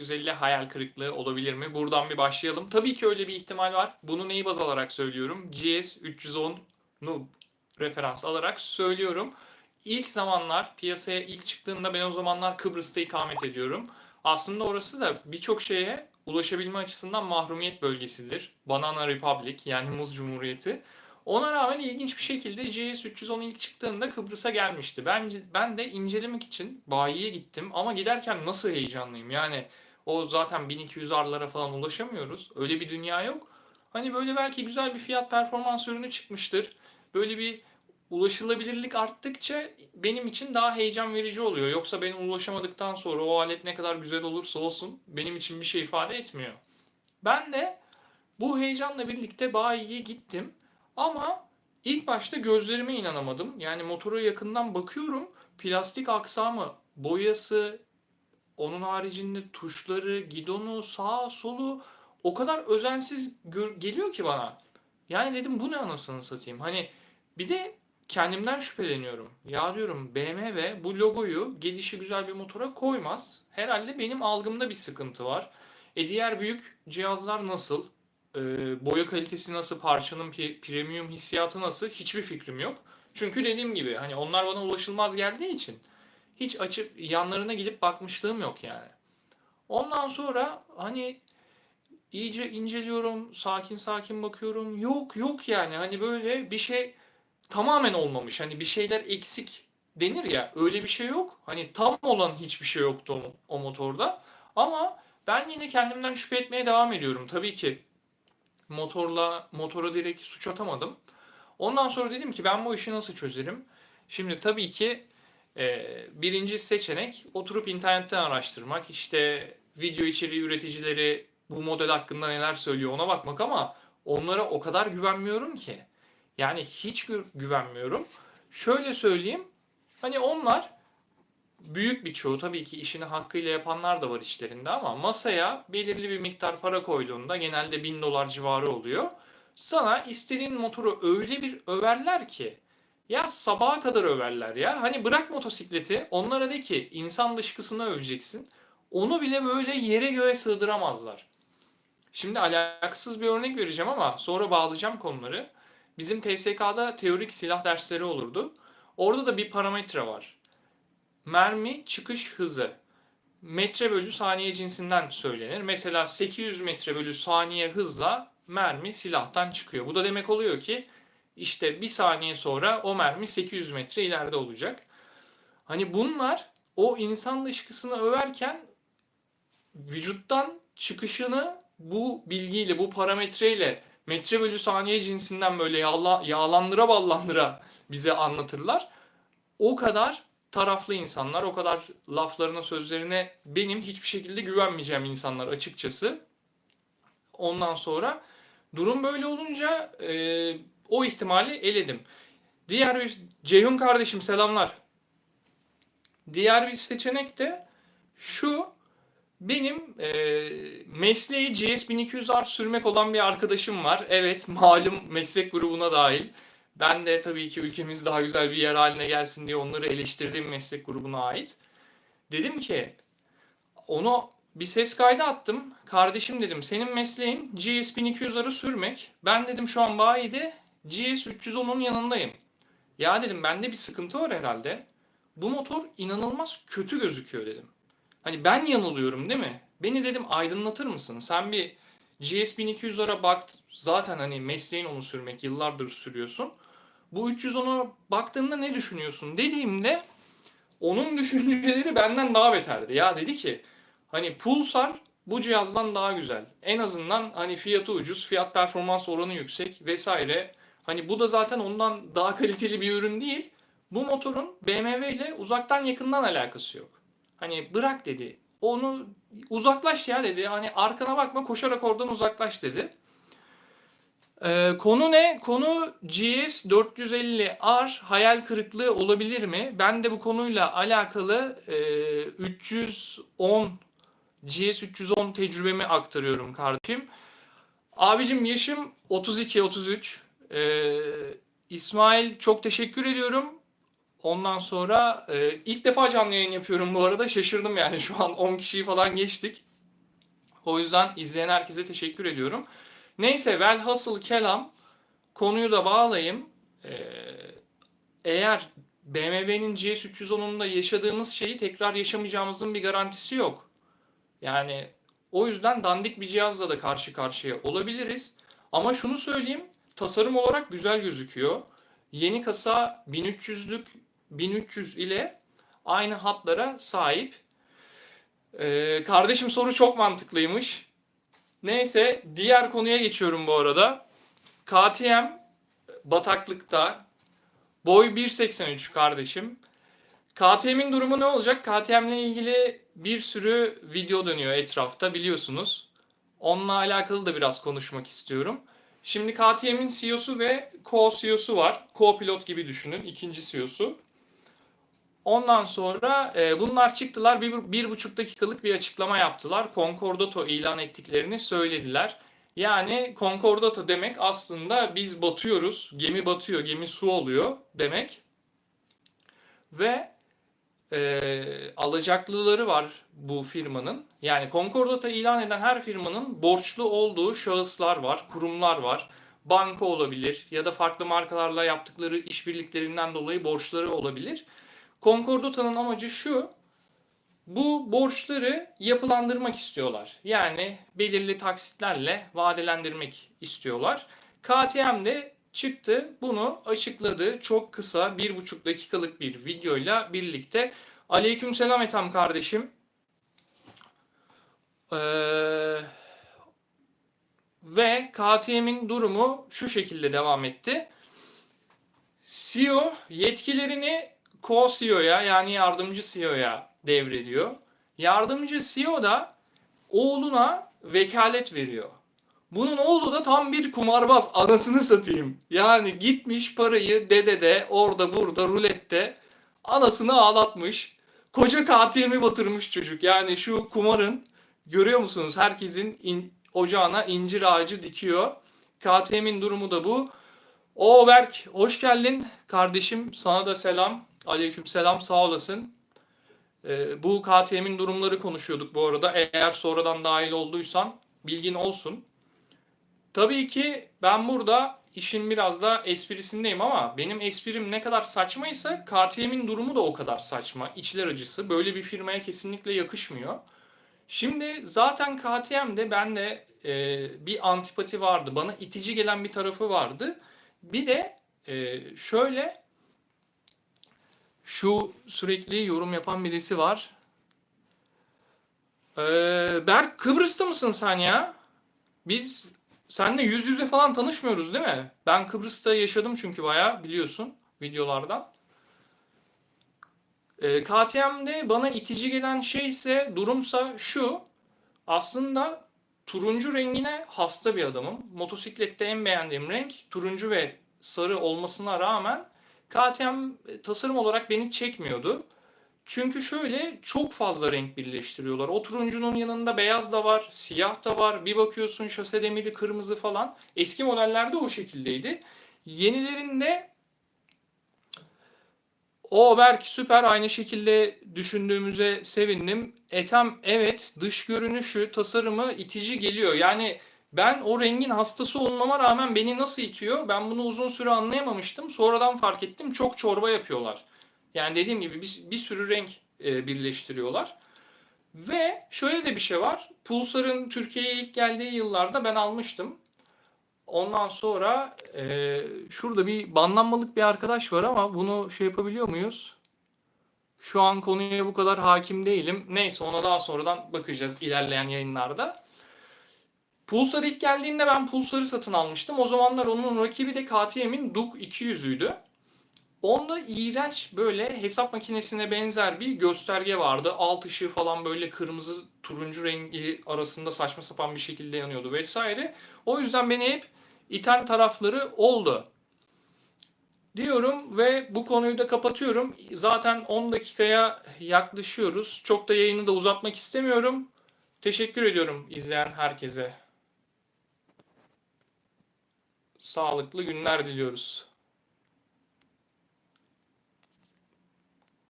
450 hayal kırıklığı olabilir mi? Buradan bir başlayalım. Tabii ki öyle bir ihtimal var. Bunu neyi baz alarak söylüyorum? GS 310'nu referans alarak söylüyorum. İlk zamanlar piyasaya ilk çıktığında ben o zamanlar Kıbrıs'ta ikamet ediyorum. Aslında orası da birçok şeye ulaşabilme açısından mahrumiyet bölgesidir. Banana Republic yani Muz Cumhuriyeti. Ona rağmen ilginç bir şekilde GS 310 ilk çıktığında Kıbrıs'a gelmişti. Ben, ben de incelemek için bayiye gittim ama giderken nasıl heyecanlıyım. Yani o zaten 1200 arlara falan ulaşamıyoruz. Öyle bir dünya yok. Hani böyle belki güzel bir fiyat performans ürünü çıkmıştır. Böyle bir ulaşılabilirlik arttıkça benim için daha heyecan verici oluyor. Yoksa benim ulaşamadıktan sonra o alet ne kadar güzel olursa olsun benim için bir şey ifade etmiyor. Ben de bu heyecanla birlikte bayiye gittim. Ama ilk başta gözlerime inanamadım. Yani motora yakından bakıyorum. Plastik aksamı, boyası, onun haricinde tuşları, gidonu, sağ solu o kadar özensiz geliyor ki bana. Yani dedim bu ne anasını satayım. Hani bir de kendimden şüpheleniyorum. Ya diyorum BMW bu logoyu gelişi güzel bir motora koymaz. Herhalde benim algımda bir sıkıntı var. E diğer büyük cihazlar nasıl? e, boya kalitesi nasıl, parçanın premium hissiyatı nasıl hiçbir fikrim yok. Çünkü dediğim gibi hani onlar bana ulaşılmaz geldiği için hiç açıp yanlarına gidip bakmışlığım yok yani. Ondan sonra hani iyice inceliyorum, sakin sakin bakıyorum. Yok yok yani hani böyle bir şey tamamen olmamış. Hani bir şeyler eksik denir ya öyle bir şey yok. Hani tam olan hiçbir şey yoktu o, o motorda. Ama ben yine kendimden şüphe etmeye devam ediyorum. Tabii ki motorla motora direkt suç atamadım. Ondan sonra dedim ki ben bu işi nasıl çözerim? Şimdi tabii ki birinci seçenek oturup internetten araştırmak. İşte video içeriği üreticileri bu model hakkında neler söylüyor ona bakmak ama onlara o kadar güvenmiyorum ki. Yani hiç gü- güvenmiyorum. Şöyle söyleyeyim. Hani onlar büyük bir çoğu tabii ki işini hakkıyla yapanlar da var içlerinde ama masaya belirli bir miktar para koyduğunda genelde 1000 dolar civarı oluyor. Sana istediğin motoru öyle bir överler ki ya sabaha kadar överler ya. Hani bırak motosikleti onlara de ki insan dışkısını öveceksin. Onu bile böyle yere göğe sığdıramazlar. Şimdi alakasız bir örnek vereceğim ama sonra bağlayacağım konuları. Bizim TSK'da teorik silah dersleri olurdu. Orada da bir parametre var mermi çıkış hızı metre bölü saniye cinsinden söylenir. Mesela 800 metre bölü saniye hızla mermi silahtan çıkıyor. Bu da demek oluyor ki işte bir saniye sonra o mermi 800 metre ileride olacak. Hani bunlar o insan dışkısını överken vücuttan çıkışını bu bilgiyle, bu parametreyle metre bölü saniye cinsinden böyle yağla, yağlandıra ballandıra bize anlatırlar. O kadar taraflı insanlar, o kadar laflarına, sözlerine benim hiçbir şekilde güvenmeyeceğim insanlar açıkçası. Ondan sonra durum böyle olunca e, o ihtimali eledim. Diğer bir Ceyhun kardeşim selamlar. Diğer bir seçenek de şu. Benim e, mesleği GS 1200R sürmek olan bir arkadaşım var. Evet malum meslek grubuna dahil. Ben de tabii ki ülkemiz daha güzel bir yer haline gelsin diye onları eleştirdiğim meslek grubuna ait. Dedim ki onu bir ses kaydı attım. Kardeşim dedim senin mesleğin GS 1200'ları sürmek. Ben dedim şu an bayide GS 310'un yanındayım. Ya dedim bende bir sıkıntı var herhalde. Bu motor inanılmaz kötü gözüküyor dedim. Hani ben yanılıyorum değil mi? Beni dedim aydınlatır mısın? Sen bir GS 1200'lara bak zaten hani mesleğin onu sürmek yıllardır sürüyorsun. Bu 310'a baktığında ne düşünüyorsun dediğimde onun düşünceleri benden daha beterdi. Ya dedi ki hani Pulsar bu cihazdan daha güzel. En azından hani fiyatı ucuz, fiyat performans oranı yüksek vesaire. Hani bu da zaten ondan daha kaliteli bir ürün değil. Bu motorun BMW ile uzaktan yakından alakası yok. Hani bırak dedi. Onu uzaklaş ya dedi. Hani arkana bakma koşarak oradan uzaklaş dedi. Ee, konu ne? Konu GS 450R hayal kırıklığı olabilir mi? Ben de bu konuyla alakalı e, 310 GS 310 tecrübemi aktarıyorum kardeşim. Abicim yaşım 32-33. Ee, İsmail çok teşekkür ediyorum. Ondan sonra e, ilk defa canlı yayın yapıyorum bu arada. Şaşırdım yani şu an 10 kişiyi falan geçtik. O yüzden izleyen herkese teşekkür ediyorum. Neyse velhasıl kelam konuyu da bağlayayım. Ee, eğer BMW'nin GS310'unda yaşadığımız şeyi tekrar yaşamayacağımızın bir garantisi yok. Yani o yüzden dandik bir cihazla da karşı karşıya olabiliriz. Ama şunu söyleyeyim, tasarım olarak güzel gözüküyor. Yeni kasa 1300'lük 1300 ile aynı hatlara sahip. Ee, kardeşim soru çok mantıklıymış. Neyse diğer konuya geçiyorum bu arada. KTM bataklıkta boy 1.83 kardeşim. KTM'in durumu ne olacak? KTM ile ilgili bir sürü video dönüyor etrafta biliyorsunuz. Onunla alakalı da biraz konuşmak istiyorum. Şimdi KTM'in CEO'su ve co-CEO'su var. Co-pilot gibi düşünün. ikinci CEO'su. Ondan sonra e, bunlar çıktılar. Bir, bir buçuk dakikalık bir açıklama yaptılar. Concordato ilan ettiklerini söylediler. Yani Concordato demek aslında biz batıyoruz. Gemi batıyor, gemi su oluyor demek. Ve e, alacaklıları var bu firmanın. Yani Concordato ilan eden her firmanın borçlu olduğu şahıslar var, kurumlar var. Banka olabilir ya da farklı markalarla yaptıkları işbirliklerinden dolayı borçları olabilir. Concordato'nun amacı şu. Bu borçları yapılandırmak istiyorlar. Yani belirli taksitlerle vadelendirmek istiyorlar. KTM de çıktı bunu açıkladı. Çok kısa bir buçuk dakikalık bir videoyla birlikte. Aleykümselam Ethem kardeşim. Ee, ve KTM'in durumu şu şekilde devam etti. CEO yetkilerini co-CEO'ya yani yardımcı CEO'ya devrediyor. Yardımcı CEO da oğluna vekalet veriyor. Bunun oğlu da tam bir kumarbaz anasını satayım. Yani gitmiş parayı dedede orada burada rulette anasını ağlatmış. Koca KTM'i batırmış çocuk. Yani şu kumarın görüyor musunuz? Herkesin in, ocağına incir ağacı dikiyor. KTM'in durumu da bu. O Berk hoş geldin kardeşim. Sana da selam. Aleyküm selam sağ olasın. Ee, bu KTM'in durumları konuşuyorduk bu arada. Eğer sonradan dahil olduysan bilgin olsun. Tabii ki ben burada işin biraz da esprisindeyim ama benim esprim ne kadar saçmaysa KTM'in durumu da o kadar saçma. İçler acısı. Böyle bir firmaya kesinlikle yakışmıyor. Şimdi zaten KTM'de bende e, bir antipati vardı. Bana itici gelen bir tarafı vardı. Bir de e, şöyle şu sürekli yorum yapan birisi var. Ee, Berk Kıbrıs'ta mısın sen ya? Biz seninle yüz yüze falan tanışmıyoruz değil mi? Ben Kıbrıs'ta yaşadım çünkü bayağı biliyorsun videolardan. Ee, KTM'de bana itici gelen şey ise durumsa şu. Aslında turuncu rengine hasta bir adamım. Motosiklette en beğendiğim renk turuncu ve sarı olmasına rağmen KTM tasarım olarak beni çekmiyordu. Çünkü şöyle çok fazla renk birleştiriyorlar. O turuncunun yanında beyaz da var, siyah da var. Bir bakıyorsun şase demiri kırmızı falan. Eski modellerde o şekildeydi. Yenilerinde o belki süper aynı şekilde düşündüğümüze sevindim. Etem evet dış görünüşü, tasarımı itici geliyor. Yani ben o rengin hastası olmama rağmen beni nasıl itiyor? Ben bunu uzun süre anlayamamıştım. Sonradan fark ettim. Çok çorba yapıyorlar. Yani dediğim gibi bir, bir sürü renk e, birleştiriyorlar. Ve şöyle de bir şey var. Pulsar'ın Türkiye'ye ilk geldiği yıllarda ben almıştım. Ondan sonra e, şurada bir banlanmalık bir arkadaş var ama bunu şey yapabiliyor muyuz? Şu an konuya bu kadar hakim değilim. Neyse ona daha sonradan bakacağız ilerleyen yayınlarda. Pulsar ilk geldiğinde ben Pulsar'ı satın almıştım. O zamanlar onun rakibi de KTM'in Duke 200'üydü. Onda iğrenç böyle hesap makinesine benzer bir gösterge vardı. Alt ışığı falan böyle kırmızı turuncu rengi arasında saçma sapan bir şekilde yanıyordu vesaire. O yüzden beni hep iten tarafları oldu. Diyorum ve bu konuyu da kapatıyorum. Zaten 10 dakikaya yaklaşıyoruz. Çok da yayını da uzatmak istemiyorum. Teşekkür ediyorum izleyen herkese. Sağlıklı günler diliyoruz.